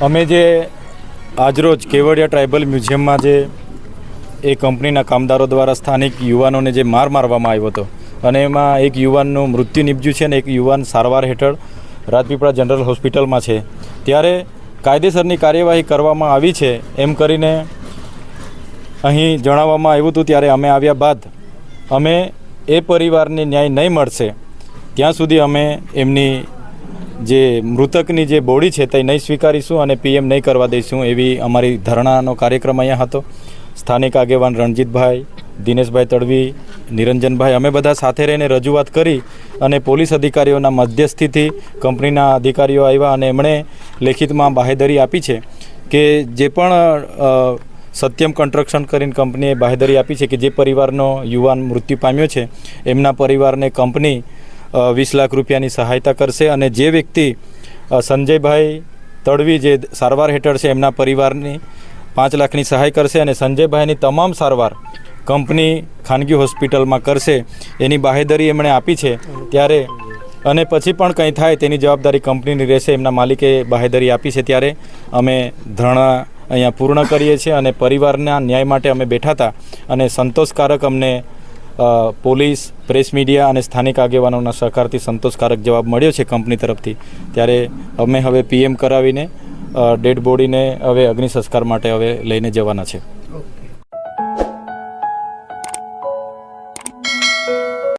અમે જે આજરોજ કેવડિયા ટ્રાઇબલ મ્યુઝિયમમાં જે એ કંપનીના કામદારો દ્વારા સ્થાનિક યુવાનોને જે માર મારવામાં આવ્યો હતો અને એમાં એક યુવાનનું મૃત્યુ નીપજ્યું છે અને એક યુવાન સારવાર હેઠળ રાજપીપળા જનરલ હોસ્પિટલમાં છે. ત્યારે કાયદેસરની કાર્યવાહી કરવામાં આવી છે એમ કરીને અહીં જણાવવામાં આવ્યું હતું ત્યારે અમે આવ્યા બાદ અમે એ પરિવારને ન્યાય નહીં મળશે. ત્યાં સુધી અમે એમની જે મૃતકની જે બોડી છે તે નહીં સ્વીકારીશું અને પીએમ નહીં કરવા દઈશું એવી અમારી ધરણાનો કાર્યક્રમ અહીંયા હતો. સ્થાનિક આગેવાન રણજીતભાઈ, દિનેશભાઈ તડવી, નિરંજનભાઈ, અમે બધા સાથે રહીને રજૂઆત કરી અને પોલીસ અધિકારીઓના મધ્યસ્થીથી કંપનીના અધિકારીઓ આવ્યા અને એમણે લેખિતમાં બાહેધરી આપી છે કે જે પણ સત્યમ કન્સ્ટ્રક્શન કરીને કંપનીએ બાહેધરી આપી છે કે જે પરિવારનો યુવાન મૃત્યુ પામ્યો છે, એમના પરિવારને કંપની વીસ લાખ રૂપિયાની સહાયતા કરશે અને જે વ્યક્તિ સંજયભાઈ તડવી જે સારવાર હેઠળ છે એમના પરિવારની પાંચ લાખની સહાય કરશે અને સંજયભાઈની તમામ સારવાર કંપની ખાનગી હોસ્પિટલમાં કરશે, એની બાહેદરી એમણે આપી છે ત્યારે અને પછી પણ કંઈ થાય તેની જવાબદારી કંપનીની રહેશે, એમના માલિકે બાહેદરી આપી છે ત્યારે અમે ધરણા અહીંયા પૂર્ણ કરીએ છીએ અને પરિવારના ન્યાય માટે અમે બેઠા હતા અને સંતોષકારક અમને પોલીસ, પ્રેસ મીડિયા અને સ્થાનિક આગેવાનોના સહકારથી સંતોષકારક જવાબ મળ્યો છે કંપની તરફથી. ત્યારે અમે હવે પીએમ કરાવીને ડેડ બોડીને હવે અગ્નિ સંસ્કાર માટે હવે લઈને જવાના છે.